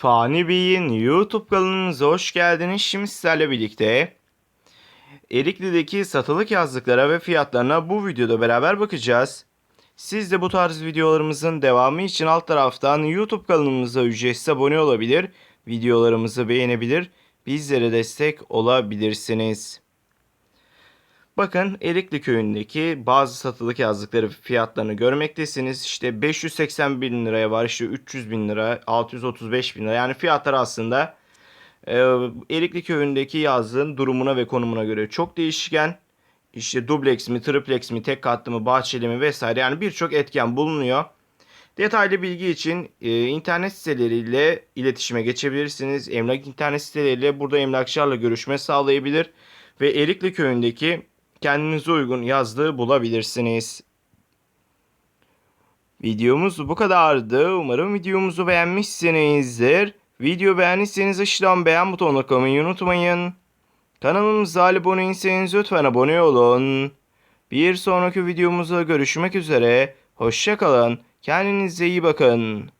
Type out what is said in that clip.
Fani Bey'in YouTube kanalımıza hoş geldiniz. Şimdi sizlerle birlikte Erikli'deki satılık yazlıklara ve fiyatlarına bu videoda beraber bakacağız. Siz de bu tarz videolarımızın devamı için alt taraftan YouTube kanalımıza ücretsiz abone olabilir, videolarımızı beğenebilir, bizlere destek olabilirsiniz. Bakın Erikli köyündeki bazı satılık yazlıkları fiyatlarını görmektesiniz. İşte 580 bin liraya var, işte 300 bin lira, 635 bin lira. Yani fiyatlar aslında e, Erikli köyündeki yazlığın durumuna ve konumuna göre çok değişken. İşte dubleks mi, triplex mi, tek katlı mı, bahçeli mi vesaire yani birçok etken bulunuyor. Detaylı bilgi için e, internet siteleriyle iletişime geçebilirsiniz. Emlak internet siteleriyle burada emlakçılarla görüşme sağlayabilir ve Erikli köyündeki kendinize uygun yazlığı bulabilirsiniz. Videomuz bu kadardı. Umarım videomuzu beğenmişsinizdir. Video beğendiyseniz aşağıdan beğen butonuna koymayı unutmayın. Kanalımıza abone değilseniz lütfen abone olun. Bir sonraki videomuzda görüşmek üzere. Hoşçakalın. Kendinize iyi bakın.